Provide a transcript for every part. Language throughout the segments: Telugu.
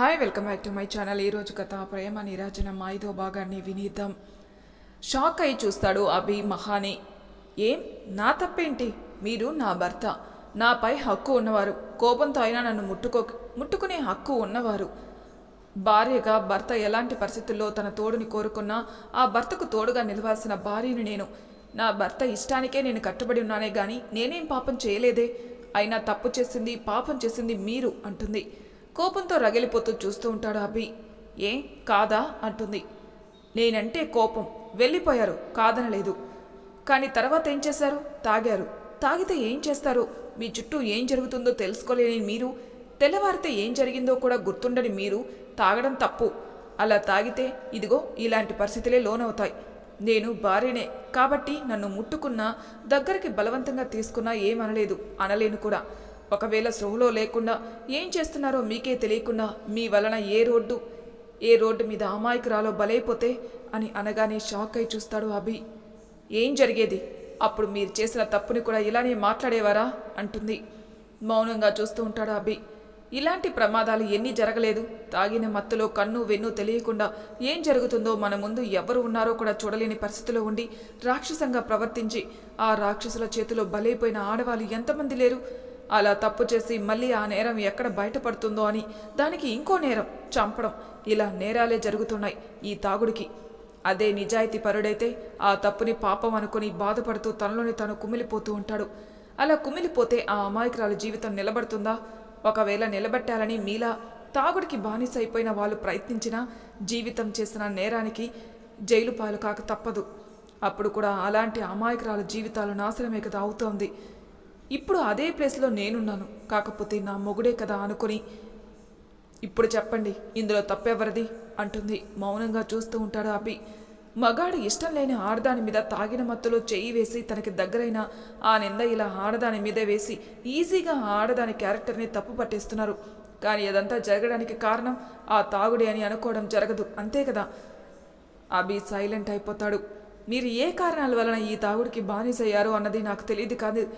Hi welcome back to my channel ఈరోజు కథ ప్రేమ నిరాజనం. ఐదో భాగాన్ని వినీద్దాం. షాక్ అయి చూస్తాడు అభి మహాని. ఏం? నా తప్పేంటి? మీరు నా భర్త. నాపై హక్కు ఉన్నవారు. కోపంతో అయినా నన్ను ముట్టుకో ముట్టుకునే హక్కు ఉన్నవారు. భార్యగా భర్త ఎలాంటి పరిస్థితుల్లో తన తోడుని కోరుకున్నా ఆ భర్తకు తోడుగా నిలవాల్సిన భార్యని నేను. నా భర్త ఇష్టానికే నేను కట్టుబడి ఉన్నానే కానీ నేనేం పాపం చేయలేదే? అయినా తప్పు చేసింది పాపం చేసింది మీరు అంటుంది. కోపంతో రగిలిపోతూ చూస్తూ ఉంటాడు అభి. ఏ కాదా? అంటుంది. నేనంటే కోపం. వెళ్ళిపోయారు. కాదనలేదు. కానీ తర్వాత ఏం చేశారు? తాగారు. తాగితే ఏం చేస్తారు? మీ చుట్టూ ఏం జరుగుతుందో తెలుసుకోలేని మీరు తెల్లవారితే ఏం జరిగిందో కూడా గుర్తుండని మీరు తాగడం తప్పు. అలా తాగితే ఇదిగో ఇలాంటి పరిస్థితులే లోనవుతాయి. నేను భార్యనే. కాబట్టి నన్ను ముట్టుకున్నా దగ్గరికి బలవంతంగా తీసుకున్నా ఏమనలేదు. అనలేను కూడా. ఒకవేళ సృహలో లేకుండా ఏం చేస్తున్నారో మీకే తెలియకుండా మీ వలన ఏ రోడ్డు ఏ రోడ్డు మీద అమాయకురాలో బలైపోతే అని అనగానే షాక్ అయి చూస్తాడు అభి. ఏం జరిగేది? అప్పుడు మీరు చేసిన తప్పుని కూడా ఇలానే మాట్లాడేవారా? అంటుంది. మౌనంగా చూస్తూ ఉంటాడు అభి. ఇలాంటి ప్రమాదాలు ఎన్ని జరగలేదు. తాగిన మత్తులో కన్ను వెన్ను తెలియకుండా ఏం జరుగుతుందో మన ముందు ఎవరు ఉన్నారో కూడా చూడలేని పరిస్థితిలో ఉండి రాక్షసంగా ప్రవర్తించి ఆ రాక్షసుల చేతిలో బలైపోయిన ఆడవాళ్ళు ఎంతమంది లేరు? అలా తప్పు చేసి మళ్ళీ ఆ నేరం ఎక్కడ బయటపడుతుందో అని దానికి ఇంకో నేరం చంపడం. ఇలా నేరాలే జరుగుతున్నాయి ఈ తాగుడికి. అదే నిజాయితీ పరుడైతే ఆ తప్పుని పాపం అనుకుని బాధపడుతూ తనలోని తను కుమిలిపోతూ ఉంటాడు. అలా కుమిలిపోతే ఆ అమాయకురాలు జీవితం నిలబడుతుందా? ఒకవేళ నిలబెట్టాలని మీలా తాగుడికి బానిస అయిపోయిన వాళ్ళు ప్రయత్నించినా జీవితం చేసిన నేరానికి జైలు పాలు కాక తప్పదు. అప్పుడు కూడా అలాంటి అమాయకురాలు జీవితాలు నాశనమే కదా అవుతోంది. ఇప్పుడు అదే ప్లేస్లో నేనున్నాను. కాకపోతే నా మొగుడే కదా అనుకుని ఇప్పుడు చెప్పండి ఇందులో తప్పెవరిది? అంటుంది. మౌనంగా చూస్తూ ఉంటాడు అభి. మగాడు ఇష్టం లేని ఆడదాని మీద తాగిన మత్తులో చెయ్యి వేసి తనకి దగ్గరైన ఆ నింద ఇలా ఆడదాని మీద వేసి ఈజీగా ఆడదాని క్యారెక్టర్ని తప్పు పట్టేస్తున్నారు. కానీ అదంతా జరగడానికి కారణం ఆ తాగుడే అని అనుకోవడం జరగదు. అంతే కదా? అభి సైలెంట్ అయిపోతాడు. మీరు ఏ కారణాల వలన ఈ తాగుడికి బానిసయ్యారో అన్నది నాకు తెలియదు కాదు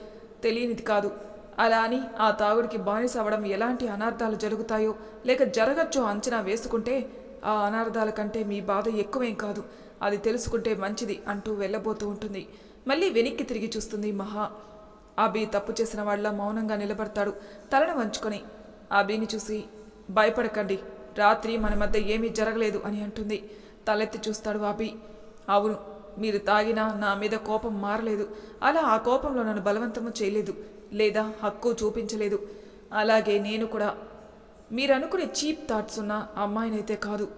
తెలియనిది కాదు. అలా అని ఆ తాగుడికి బానిస అవ్వడం ఎలాంటి అనార్థాలు జరుగుతాయో లేక జరగచ్చో అంచనా వేసుకుంటే ఆ అనార్థాల కంటే మీ బాధ ఎక్కువేం కాదు. అది తెలుసుకుంటే మంచిది అంటూ వెళ్ళబోతూ ఉంటుంది. మళ్ళీ వెనక్కి తిరిగి చూస్తుంది మహా. అభి తప్పు చేసిన వాళ్ళ మౌనంగా నిలబడతాడు. తలను వంచుకొని అభిని చూసి భయపడకండి. రాత్రి మన మధ్య ఏమీ జరగలేదు అని అంటుంది. తలెత్తి చూస్తాడు అభి. అవును మీరు తాగినా నా మీద కోపం మారలేదు. అలా ఆ కోపంలో నన్ను బలవంతము చేయలేదు. లేదా హక్కు చూపించలేదు. అలాగే నేను కూడా. మీరు అనుకునే చీప్ థాట్స్ ఉన్న అమ్మాయినైతే కాదు.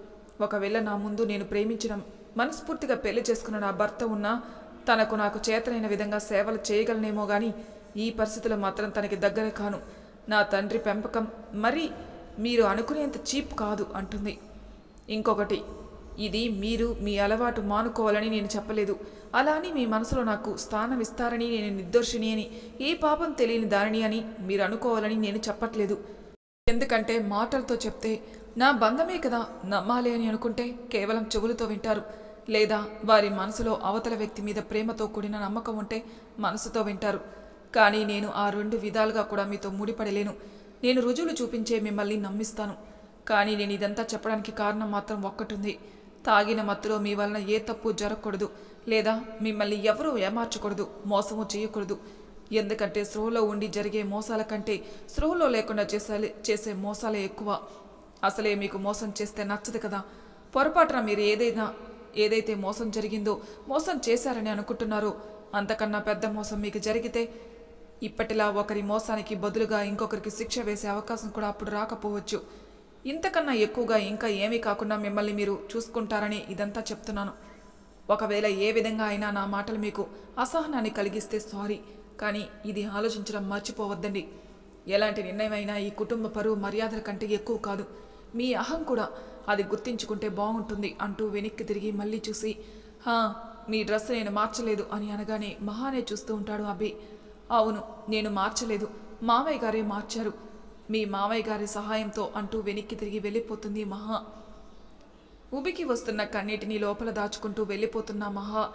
ఒకవేళ నా ముందు నేను ప్రేమించిన మనస్ఫూర్తిగా పెళ్ళి చేసుకున్న నా భర్త ఉన్నా తనకు నాకు చేతనైన విధంగా సేవలు చేయగలనేమో గాని ఈ పరిస్థితిలో మాత్రం తనకి దగ్గర కాను. నా తండ్రి పెంపకం మరి మీరు అనుకునేంత చీప్ కాదు అంటుంది. ఇంకొకటి ఇది మీరు మీ అలవాటు మానుకోవాలని నేను చెప్పలేదు. అలా అని మీ మనసులో నాకు స్థానం ఇస్తారని నేను నిర్దోషిని అని ఏ పాపం తెలియని దానిని అని మీరు అనుకోవాలని నేను చెప్పట్లేదు. ఎందుకంటే మాటలతో చెప్తే నా బంధమే కదా నమ్మాలి అని అనుకుంటే కేవలం చెవులతో వింటారు. లేదా వారి మనసులో అవతల వ్యక్తి మీద ప్రేమతో కూడిన నమ్మకం ఉంటే మనసుతో వింటారు. కానీ నేను ఆ రెండు విధాలుగా కూడా మీతో ముడిపడలేను. నేను రుజువులు చూపించే మిమ్మల్ని నమ్మిస్తాను. కానీ నేను ఇదంతా చెప్పడానికి కారణం మాత్రం ఒక్కటుంది. తాగిన మత్తులో మీ వలన ఏ తప్పు జరగకూడదు లేదా మిమ్మల్ని ఎవరూ ఏమార్చకూడదు మోసము చేయకూడదు. ఎందుకంటే స్పృహలో ఉండి జరిగే మోసాల కంటే స్పృహలో లేకుండా చేసే చేసే మోసాలే ఎక్కువ. అసలే మీకు మోసం చేస్తే నచ్చదు కదా. పొరపాటున మీరు ఏదైనా ఏదైతే మోసం జరిగిందో మోసం చేశారని అనుకుంటున్నారో అంతకన్నా పెద్ద మోసం మీకు జరిగితే ఇప్పటిలా ఒకరి మోసానికి బదులుగా ఇంకొకరికి శిక్ష వేసే అవకాశం కూడా అప్పుడు రాకపోవచ్చు. ఇంతకన్నా ఎక్కువగా ఇంకా ఏమీ కాకుండా మిమ్మల్ని మీరు చూసుకుంటారని ఇదంతా చెప్తున్నాను. ఒకవేళ ఏ విధంగా అయినా నా మాటలు మీకు అసహనాన్ని కలిగిస్తే సారీ కానీ ఇది ఆలోచించడం మర్చిపోవద్దండి. ఎలాంటి నిర్ణయమైనా ఈ కుటుంబ పరువు మర్యాదల కంటే ఎక్కువ కాదు. మీ అహం కూడా అది గుర్తించుకుంటే బాగుంటుంది అంటూ వెనక్కి తిరిగి మళ్ళీ చూసి హా మీ డ్రెస్ నేను మార్చలేదు అని అనగానే మహానే చూస్తూ ఉంటాడు అభి. అవును నేను మార్చలేదు. మామయ్య గారే మార్చారు. మీ మామయ్య గారి సహాయంతో అంటూ వెనక్కి తిరిగి వెళ్ళిపోతుంది మహా. ఉబికి వస్తున్న కన్నీటిని లోపల దాచుకుంటూ వెళ్ళిపోతున్న మహా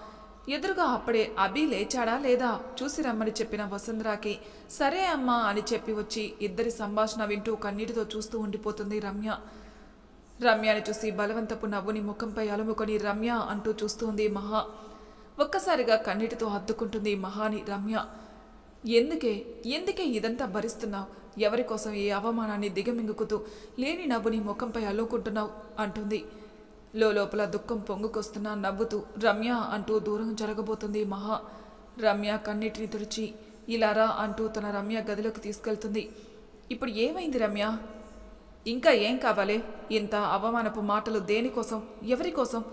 ఎదురుగా అప్పుడే అభి లేచాడా లేదా? చూసి రమ్మని చెప్పిన వసుంధరాకి సరే అమ్మా అని చెప్పి వచ్చి ఇద్దరి సంభాషణ వింటూ కన్నీటితో చూస్తూ ఉండిపోతుంది రమ్య. రమ్యని చూసి బలవంతపు నవ్వుని ముఖంపై అలుముకొని రమ్య అంటూ చూస్తుంది మహా. ఒక్కసారిగా కన్నీటితో హత్తుకుంటుంది మహాని రమ్య. ఎందుకే? ఎందుకే ఇదంతా భరిస్తున్నావు? ఎవరి కోసం ఏ అవమానాన్ని దిగమింగుకుతూ లేని నవ్వుని ముఖంపై అల్లుకుంటున్నావు అంటుంది. లోపల దుఃఖం పొంగుకొస్తున్నా నవ్వుతూ రమ్య అంటూ దూరం జరగబోతుంది మహా. రమ్య కన్నిటిని తుడిచి ఇలారా అంటూ తన రమ్య గదిలోకి తీసుకెళ్తుంది. ఇప్పుడు ఏమైంది రమ్య? ఇంకా ఏం కావాలి? ఇంత అవమానపు మాటలు దేనికోసం ఎవరి కోసం?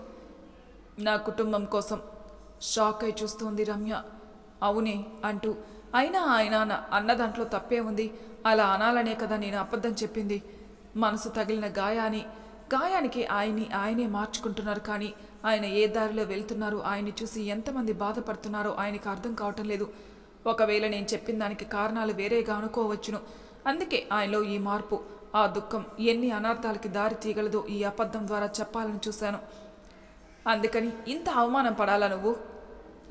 నా కుటుంబం కోసం. షాక్ అయి చూస్తుంది రమ్య. అవునే అంటూ అయినా ఆయన నా అన్న దాంట్లో తప్పే ఉంది. అలా అనాలనే కదా నేను అబద్ధం చెప్పింది. మనసు తగిలిన గాయాని గాయానికి ఆయన్ని ఆయనే మార్చుకుంటున్నారు కానీ ఆయన ఏ దారిలో వెళ్తున్నారు ఆయన్ని చూసి ఎంతమంది బాధపడుతున్నారో ఆయనకు అర్థం కావటం లేదు. ఒకవేళ నేను చెప్పిన దానికి కారణాలు వేరేగా అనుకోవచ్చును. అందుకే ఆయనలో ఈ మార్పు ఆ దుఃఖం ఎన్ని అనర్థాలకి దారి తీయగలదో ఈ అబద్ధం ద్వారా చెప్పాలని చూశాను. అందుకని ఇంత అవమానం పడాలా నువ్వు?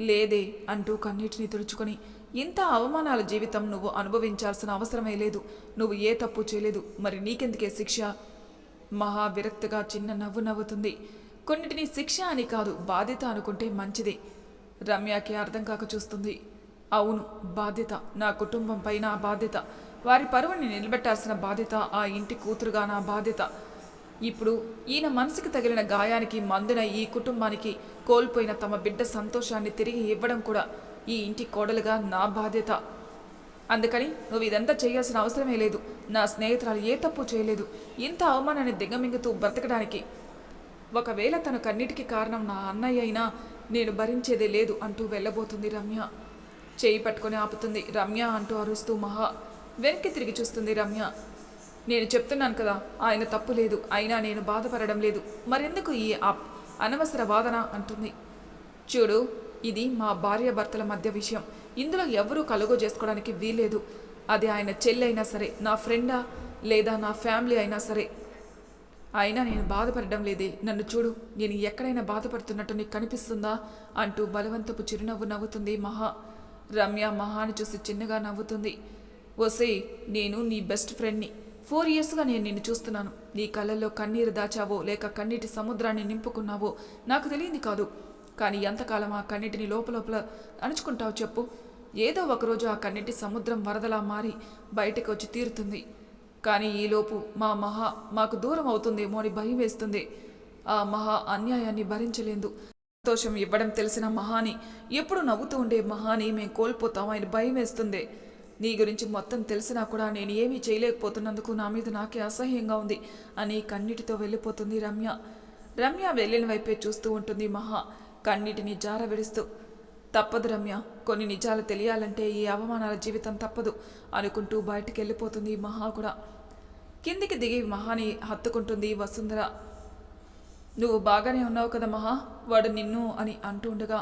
లేదే అంటూ కన్నీటిని తుడుచుకొని ఇంత అవమానాల జీవితం నువ్వు అనుభవించాల్సిన అవసరమే లేదు. నువ్వు ఏ తప్పు చేయలేదు. మరి నీకెందుకే శిక్ష? మహా విరక్తిగా చిన్న నవ్వు నవ్వుతుంది. కొన్నిటిని శిక్ష అని కాదు బాధ్యత అనుకుంటే మంచిది. రమ్యకి అర్థం కాక చూస్తుంది. అవును బాధ్యత. నా కుటుంబం పైన బాధ్యత. వారి పరువుని నిలబెట్టాల్సిన బాధ్యత ఆ ఇంటి కూతురుగా నా బాధ్యత. ఇప్పుడు ఈయన మనసుకు తగిలిన గాయానికి మందున ఈ కుటుంబానికి కోల్పోయిన తమ బిడ్డ సంతోషాన్ని తిరిగి ఇవ్వడం కూడా ఈ ఇంటి కోడలుగా నా బాధ్యత. అందుకని నువ్వు ఇదంతా చేయాల్సిన అవసరమే లేదు. నా స్నేహితురాలు ఏ తప్పు చేయలేదు. ఇంత అవమానాన్ని దిగమింగుతూ బ్రతకడానికి. ఒకవేళ తన కన్నిటికి కారణం నా అన్నయ్య అయినా నేను భరించేదే లేదు అంటూ వెళ్ళబోతుంది రమ్య. చేయి పట్టుకొని ఆపుతుంది. రమ్య అంటూ అరుస్తూ మహా. వెనక్కి తిరిగి చూస్తుంది రమ్య. నేను చెప్తున్నాను కదా ఆయన తప్పు లేదు. అయినా నేను బాధపడడం లేదు. మరెందుకు ఈ అప్- అనవసర వాదన అంటుంది. చూడు ఇది మా భార్యాభర్తల మధ్య విషయం. ఇందులో ఎవరూ కలుగో చేసుకోవడానికి వీల్లేదు. అది ఆయన చెల్లి అయినా సరే నా ఫ్రెండా లేదా నా ఫ్యామిలీ అయినా సరే. అయినా నేను బాధపడడం లేదే. నన్ను చూడు నేను ఎక్కడైనా బాధపడుతున్నట్టు నీకు కనిపిస్తుందా? అంటూ బలవంతపు చిరునవ్వు నవ్వుతుంది మహా. రమ్య మహాని చూసి చిన్నగా నవ్వుతుంది. ఓసే నేను నీ బెస్ట్ ఫ్రెండ్ని. ఫోర్ ఇయర్స్గా నేను నిన్ను చూస్తున్నాను. నీ కళ్ళల్లో కన్నీరు దాచావో లేక కన్నీటి సముద్రాన్ని నింపుకున్నావో నాకు తెలియంది కాదు. కానీ ఎంతకాలం ఆ కన్నిటిని లోపలోపల అణుచుకుంటావు చెప్పు? ఏదో ఒకరోజు ఆ కన్నీటి సముద్రం వరదలా మారి బయటకు వచ్చి తీరుతుంది. కానీ ఈలోపు మా మహా మాకు దూరం అవుతుందేమో అని భయం వేస్తుంది. ఆ మహా అన్యాయాన్ని భరించలేదు. సంతోషం ఇవ్వడం తెలిసిన మహాని ఎప్పుడు నవ్వుతూ ఉండే మహాని మేము కోల్పోతాం ఆయన భయం వేస్తుంది. నీ గురించి మొత్తం తెలిసినా కూడా నేను ఏమీ చేయలేకపోతున్నందుకు నా మీద నాకే అసహ్యంగా ఉంది అని కన్నిటితో వెళ్ళిపోతుంది రమ్య. రమ్య వెళ్ళిన వైపే చూస్తూ ఉంటుంది మహా. కన్నీటిని జార విడుస్తూ తప్పదు రమ్య కొన్ని నిజాలు తెలియాలంటే ఈ అవమానాల జీవితం తప్పదు అనుకుంటూ బయటికి వెళ్ళిపోతుంది మహా కూడా కిందికి దిగి మహాని హత్తుకుంటుంది వసుంధర. నువ్వు బాగానే ఉన్నావు కదా మహా వాడు నిన్ను అని అంటూ ఉండగా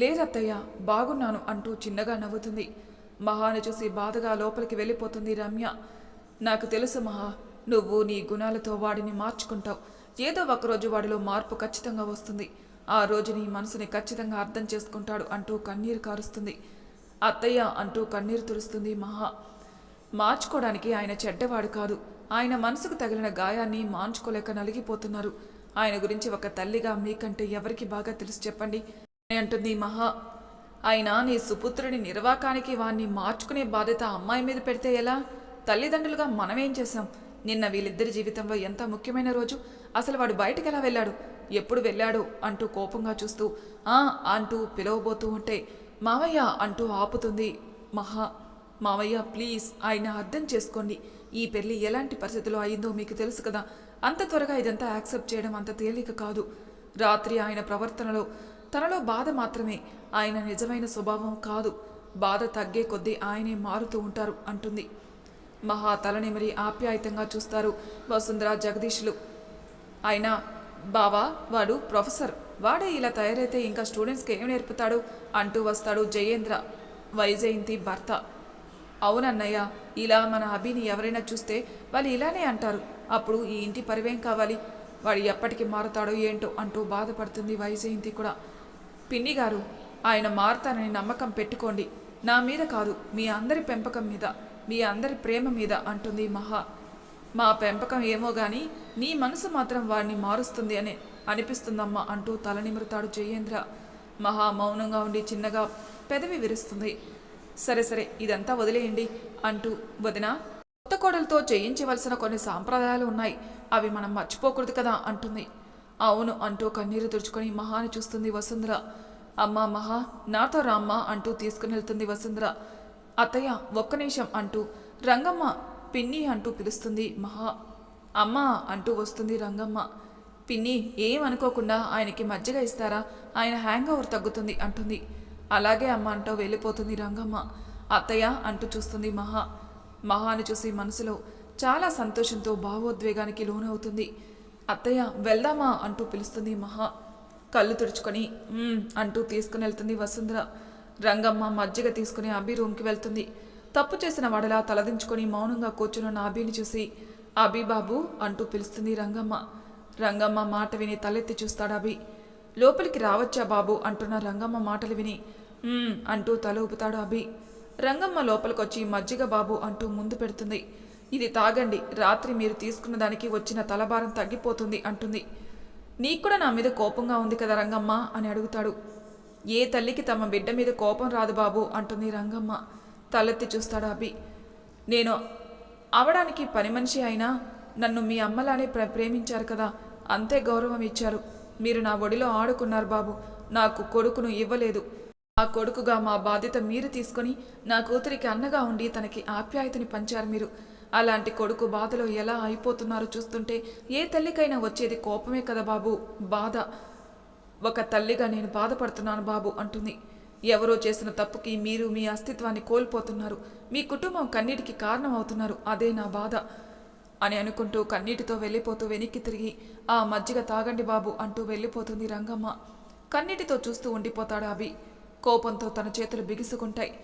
లేదత్తయ్య బాగున్నాను అంటూ చిన్నగా నవ్వుతుంది. మహాని చూసి బాధగా లోపలికి వెళ్ళిపోతుంది రమ్య. నాకు తెలుసు మహా నువ్వు నీ గుణాలతో వాడిని మార్చుకుంటావు. ఏదో ఒకరోజు వాడిలో మార్పు ఖచ్చితంగా వస్తుంది. ఆ రోజు నీ మనసుని ఖచ్చితంగా అర్థం చేసుకుంటాడు అంటూ కన్నీరు కారుస్తుంది. అత్తయ్య అంటూ కన్నీరు తురుస్తుంది మహా. మార్చుకోవడానికి ఆయన చెడ్డవాడు కాదు. ఆయన మనసుకు తగిలిన గాయాన్ని మాంచుకోలేక నలిగిపోతున్నారు. ఆయన గురించి ఒక తల్లిగా మీకంటే ఎవరికి బాగా తెలుసు చెప్పండి? అని అంటుంది మహా. ఆయన నీ సుపుత్రుని నిర్వాకానికి వాణ్ణి మార్చుకునే బాధ్యత అమ్మాయి మీద పెడితే ఎలా? తల్లిదండ్రులుగా మనమేం చేశాం? నిన్న వీళ్ళిద్దరి జీవితంలో ఎంత ముఖ్యమైన రోజు? అసలు వాడు బయటకు ఎలా వెళ్ళాడు? ఎప్పుడు వెళ్ళాడు అంటూ కోపంగా చూస్తూ ఆ అంటూ పిలవబోతూ ఉంటే మావయ్య అంటూ ఆపుతుంది. మహా మావయ్య ప్లీజ్ ఆయన అర్థం చేసుకోండి. ఈ పెళ్ళి ఎలాంటి పరిస్థితిలో అయిందో మీకు తెలుసు కదా. అంత త్వరగా ఇదంతా యాక్సెప్ట్ చేయడం అంత తేలిక కాదు. రాత్రి ఆయన ప్రవర్తనలో తనలో బాధ మాత్రమే. ఆయన నిజమైన స్వభావం కాదు. బాధ తగ్గే కొద్దీ ఆయనే మారుతూ ఉంటారు అంటుంది. మహా తలనిమరి ఆప్యాయతంగా చూస్తారు వసుంధర జగదీష్లు అయినా బావా వాడు ప్రొఫెసర్. వాడే ఇలా తయారైతే ఇంకా స్టూడెంట్స్కి ఏం నేర్పుతాడు? అంటూ వస్తాడు జయేంద్ర. వైజయంతి భర్త. అవునన్నయ్య ఇలా మన అభిని ఎవరైనా చూస్తే వాళ్ళు ఇలానే అంటారు. అప్పుడు ఈ ఇంటి పరివేం కావాలి? వాడు ఎప్పటికి మారుతాడో ఏంటో అంటూ బాధపడుతుంది వైజయంతి కూడా. పిన్ని గారు ఆయన మారుతానని నమ్మకం పెట్టుకోండి. నా మీద కాదు మీ అందరి పెంపకం మీద మీ అందరి ప్రేమ మీద అంటుంది మహా. మా పెంపకం ఏమో గాని నీ మనసు మాత్రం వాడిని మారుస్తుంది అని అనిపిస్తుందమ్మా అంటూ తల జయేంద్ర. మహా మౌనంగా ఉండి చిన్నగా పెదవి విరుస్తుంది. సరే సరే ఇదంతా వదిలేయండి అంటూ వదిన కొత్త కోడలతో చేయించవలసిన కొన్ని సాంప్రదాయాలు ఉన్నాయి. అవి మనం మర్చిపోకూడదు కదా అంటుంది. అవును అంటూ కన్నీరు తుడుచుకొని మహాని చూస్తుంది వసుంధర. అమ్మా మహా నాతో రామ్మా అంటూ తీసుకుని వెళ్తుంది వసుంధర. అత్తయ్య ఒక్క నిమిషం అంటూ రంగమ్మ పిన్ని అంటూ పిలుస్తుంది. మహా అమ్మా అంటూ వస్తుంది రంగమ్మ. పిన్ని ఏం అనుకోకుండా ఆయనకి మజ్జిగ ఇస్తారా? ఆయన హ్యాంగ్ ఓవర్ తగ్గుతుంది అంటుంది. అలాగే అమ్మ అంటూ వెళ్ళిపోతుంది రంగమ్మ. అత్తయ్య అంటూ చూస్తుంది మహా. మహాను చూసి మనసులో చాలా సంతోషంతో భావోద్వేగానికి లోనవుతుంది. అత్తయ్య వెళ్దామా అంటూ పిలుస్తుంది మహా. కళ్ళు తుడుచుకొని అంటూ తీసుకుని వెళ్తుంది వసుంధర. రంగమ్మ మజ్జిగ తీసుకుని అభి రూమ్కి వెళ్తుంది. తప్పు చేసిన వాడలా తలదించుకొని మౌనంగా కూర్చున్న అభిని చూసి అభి బాబు అంటూ పిలుస్తుంది రంగమ్మ. రంగమ్మ మాట విని తలెత్తి చూస్తాడు అభి. లోపలికి రావచ్చా బాబు అంటున్న రంగమ్మ మాటలు విని అంటూ తల ఊపుతాడు అభి. రంగమ్మ లోపలికొచ్చి మజ్జిగ బాబు అంటూ ముందు పెడుతుంది. ఇది తాగండి రాత్రి మీరు తీసుకున్న దానికి వచ్చిన తలభారం తగ్గిపోతుంది అంటుంది. నీకు కూడా నా మీద కోపంగా ఉంది కదా రంగమ్మ అని అడుగుతాడు. ఏ తల్లికి తమ బిడ్డ మీద కోపం రాదు బాబు అంటుంది రంగమ్మ. తలెత్తి చూస్తాడు అభి. నేను అవడానికి పని మనిషి అయినా నన్ను మీ అమ్మలానే ప్ర ప్రేమించారు కదా అంతే గౌరవం ఇచ్చారు. మీరు నా ఒడిలో ఆడుకున్నారు బాబు నాకు కొడుకును ఇవ్వలేదు. ఆ కొడుకుగా మా బాధ్యత మీరు తీసుకొని నా కూతురికి అన్నగా ఉండి తనకి ఆప్యాయతని పంచారు మీరు. అలాంటి కొడుకు బాధలో ఎలా అయిపోతున్నారో చూస్తుంటే ఏ తల్లికైనా వచ్చేది కోపమే కదా బాబు బాధ. ఒక తల్లిగా నేను బాధపడుతున్నాను బాబు అంటుంది. ఎవరో చేసిన తప్పుకి మీరు మీ అస్తిత్వాన్ని కోల్పోతున్నారు. మీ కుటుంబం కన్నీటికి కారణం అవుతున్నారు అదే నా బాధ. అని అనుకుంటూ కన్నీటితో వెళ్ళిపోతూ వెనక్కి తిరిగి ఆ మజ్జిగ తాగండి బాబు అంటూ వెళ్ళిపోతుంది రంగమ్మ. కన్నీటితో చూస్తూ ఉండిపోతాడు అభి. కోపంతో తన చేతులు బిగుసుకుంటాయి.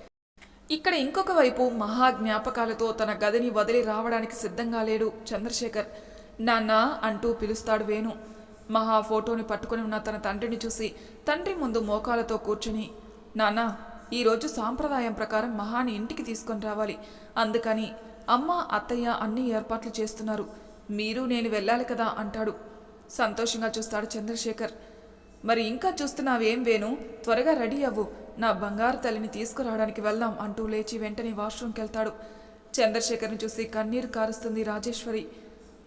ఇక్కడ ఇంకొక వైపు మహా జ్ఞాపకాలతో తన గదిని వదిలి రావడానికి సిద్ధంగా లేడు చంద్రశేఖర్. నాన్న అంటూ పిలుస్తాడు వేణు. మహా ఫోటోని పట్టుకుని ఉన్న తన తండ్రిని చూసి తండ్రి ముందు మోకాలతో కూర్చుని నాన్న ఈరోజు సాంప్రదాయం ప్రకారం మహాని ఇంటికి తీసుకొని రావాలి. అందుకని అమ్మ అత్తయ్య అన్ని ఏర్పాట్లు చేస్తున్నారు. మీరు నేను వెళ్ళాలి కదా అంటాడు. సంతోషంగా చూస్తాడు చంద్రశేఖర్. మరి ఇంకా చూస్తున్నావేం వేణు? త్వరగా రెడీ అవ్వు. నా బంగారు తల్లిని తీసుకురావడానికి వెళ్దాం అంటూ లేచి వెంటనే వాష్రూమ్కి వెళ్తాడు చంద్రశేఖర్ని చూసి కన్నీరు కారుస్తుంది రాజేశ్వరి.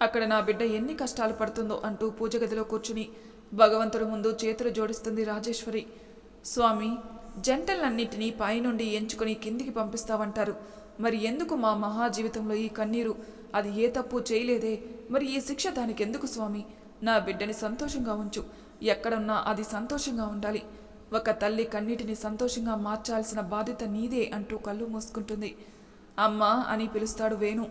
అక్కడ నా బిడ్డ ఎన్ని కష్టాలు పడుతుందో అంటూ పూజ గదిలో కూర్చుని భగవంతుడి ముందు చేతులు జోడిస్తుంది రాజేశ్వరి. స్వామి జంటలన్నింటినీ పైనుండి ఎంచుకొని కిందికి పంపిస్తావంటారు. మరి ఎందుకు మా మహా జీవితంలో ఈ కన్నీరు? అది ఏ తప్పు చేయలేదే. మరి ఈ శిక్ష దానికి ఎందుకు స్వామి? నా బిడ్డని సంతోషంగా ఉంచు. ఎక్కడున్నా అది సంతోషంగా ఉండాలి. ఒక తల్లి కన్నీటిని సంతోషంగా మార్చాల్సిన బాధ్యత నీదే అంటూ కళ్ళు మూసుకుంటుంది. అమ్మా అని పిలుస్తాడు వేణు.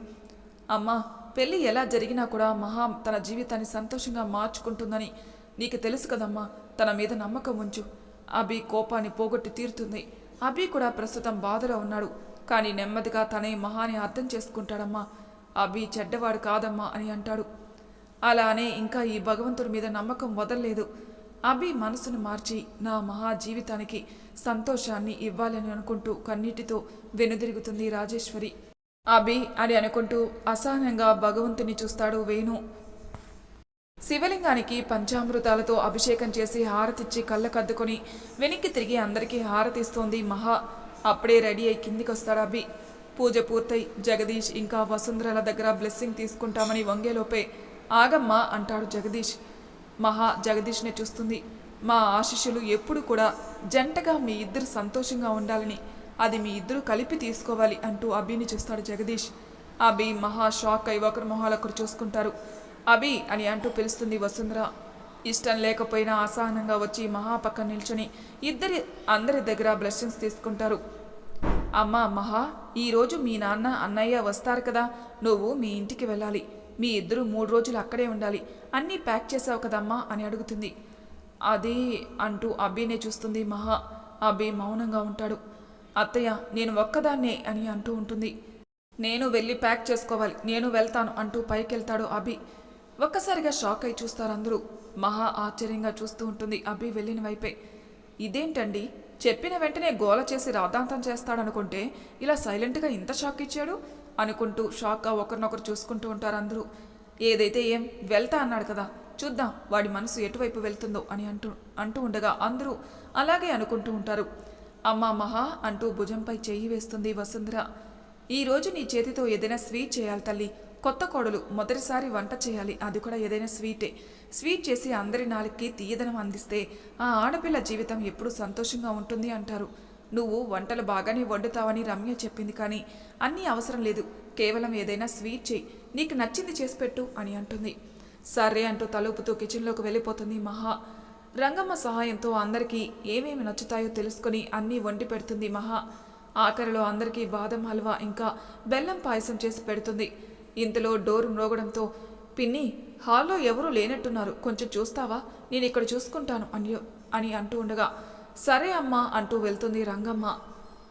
అమ్మా పెళ్ళి ఎలా జరిగినా కూడా మహా తన జీవితాన్ని సంతోషంగా మార్చుకుంటుందని నీకు తెలుసు కదమ్మా. తన మీద నమ్మకం ఉంచు. అభి కోపాన్ని పోగొట్టి తీరుతుంది. అభి కూడా ప్రస్తుతం బాధలో ఉన్నాడు. కానీ నెమ్మదిగా తనే మహాని అర్థం చేసుకుంటాడమ్మా. అభి చెడ్డవాడు కాదమ్మా అని అంటాడు. అలానే ఇంకా ఈ భగవంతుడి మీద నమ్మకం వదలలేదు. అభి మనసును మార్చి నా మహా జీవితానికి సంతోషాన్ని ఇవ్వాలని అనుకుంటూ కన్నీటితో వెనుదిరుగుతుంది రాజేశ్వరి. అభి అని అనుకుంటూ అసహనంగా భగవంతుని చూస్తాడు వేణు. శివలింగానికి పంచామృతాలతో అభిషేకం చేసి హారతిచ్చి కళ్ళకద్దుకొని వెనక్కి తిరిగి అందరికీ హారతిస్తోంది మహా. అప్పుడే రెడీ అయి కిందికొస్తాడు అభి. పూజ పూర్తయి. జగదీష్ ఇంకా వసుంధరల దగ్గర బ్లెస్సింగ్ తీసుకుంటామని వంగేలోపే ఆగమ్మా అంటాడు జగదీష్. మహా జగదీష్ని చూస్తుంది. మా ఆశిష్యులు ఎప్పుడు కూడా జంటగా మీ ఇద్దరు సంతోషంగా ఉండాలని అది మీ ఇద్దరు కలిపి తీసుకోవాలి అంటూ అభిని చూస్తాడు జగదీష్. అభి మహా షాక్ అయి ఒకరి మొహాలొకరు చూసుకుంటారు. అభి అని అంటూ పిలుస్తుంది వసుంధర. ఇష్టం లేకపోయినా అసహనంగా వచ్చి మహా పక్కన నిల్చుని ఇద్దరి అందరి దగ్గర బ్లెస్సింగ్స్ తీసుకుంటారు. అమ్మా మహా ఈరోజు మీ నాన్న అన్నయ్య వస్తారు కదా నువ్వు మీ ఇంటికి వెళ్ళాలి. మీ ఇద్దరు మూడు రోజులు అక్కడే ఉండాలి. అన్నీ ప్యాక్ చేసావు కదమ్మా అని అడుగుతుంది. అది అంటూ అబ్బీనే చూస్తుంది మహా. అబ్బి మౌనంగా ఉంటాడు. అత్తయ్య నేను ఒక్కదాన్నే అని అంటూ ఉంటుంది. నేను వెళ్ళి ప్యాక్ చేసుకోవాలి. నేను వెళ్తాను అంటూ పైకెళ్తాడు అభి. ఒక్కసారిగా షాక్ అయి చూస్తారు అందరూ. మహా ఆశ్చర్యంగా చూస్తూ ఉంటుంది అభి వెళ్ళిన వైపే. ఇదేంటండి? చెప్పిన వెంటనే గోల చేసి రాద్ధాంతం చేస్తాడనుకుంటే ఇలా సైలెంట్గా ఇంత షాక్ ఇచ్చాడు? అనుకుంటూ షాక్గా ఒకరినొకరు చూసుకుంటూ ఉంటారు అందరూ. ఏదైతే ఏం వెళ్తా అన్నాడు కదా చూద్దాం వాడి మనసు ఎటువైపు వెళ్తుందో అని అంటూ అంటూ ఉండగా అందరూ అలాగే అనుకుంటూ ఉంటారు. అమ్మా మహా అంటూ భుజంపై చెయ్యి వేస్తుంది వసుంధర. ఈ రోజు నీ చేతితో ఏదైనా స్వీట్ చేయాలి తల్లి. కొత్త కోడలు మొదటిసారి వంట చేయాలి. అది కూడా ఏదైనా స్వీటే. స్వీట్ చేసి అందరి నాలుగుకి తీయదనం అందిస్తే ఆ ఆడపిల్ల జీవితం ఎప్పుడూ సంతోషంగా ఉంటుంది అంటారు. నువ్వు వంటలు బాగానే వండుతావని రమ్య చెప్పింది కానీ అన్నీ అవసరం లేదు. కేవలం ఏదైనా స్వీట్ చేయి. నీకు నచ్చింది చేసి పెట్టు అని అంటుంది. సరే అంటూ తలుపుతూ కిచెన్లోకి వెళ్ళిపోతుంది మహా. రంగమ్మ సహాయంతో అందరికీ ఏమేమి నచ్చుతాయో తెలుసుకొని అన్నీ వండి పెడుతుంది మహా. ఆఖరిలో అందరికీ బాదం హల్వా ఇంకా బెల్లం పాయసం చేసి పెడుతుంది. ఇంతలో డోర్ మ్రోగడంతో పిన్ని హాల్లో ఎవరూ లేనట్టున్నారు. కొంచెం చూస్తావా? నేను ఇక్కడ చూసుకుంటాను అని అని అంటూ ఉండగా సరే అమ్మా అంటూ వెళ్తుంది రంగమ్మ.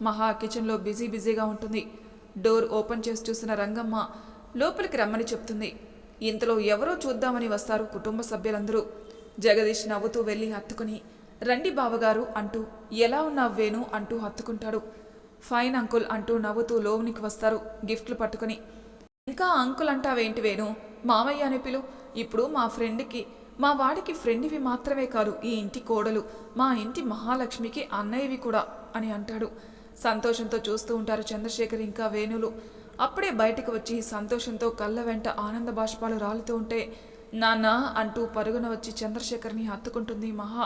మహా కిచెన్లో బిజీ బిజీగా ఉంటుంది. డోర్ ఓపెన్ చేసి చూసిన రంగమ్మ లోపలికి రమ్మని చెప్తుంది. ఇంతలో ఎవరో చూద్దామని వస్తారు కుటుంబ సభ్యులందరూ. జగదీష్ నవ్వుతూ వెళ్ళి హత్తుకుని రండి బావగారు అంటూ ఎలా ఉన్నావు వేణు? అంటూ హత్తుకుంటాడు. ఫైన్ అంకుల్ అంటూ నవ్వుతూ లోవునికి వస్తారు గిఫ్ట్లు పట్టుకుని. ఇంకా అంకుల్ అంటావేంటి వేణు? మామయ్య అని పిలు. ఇప్పుడు మా ఫ్రెండ్కి మా వాడికి ఫ్రెండ్వి మాత్రమే కాదు ఈ ఇంటి కోడలు. మా ఇంటి మహాలక్ష్మికి అన్నయ్యవి కూడా అని అంటాడు. సంతోషంతో చూస్తూ ఉంటారు చంద్రశేఖర్ ఇంకా వేణులు. అప్పుడే బయటకు వచ్చి సంతోషంతో కళ్ళ వెంట ఆనంద బాష్పాలు రాలుతూ ఉంటే నాన్న అంటూ పరుగున వచ్చి చంద్రశేఖర్ని హత్తుకుంటుంది మహా.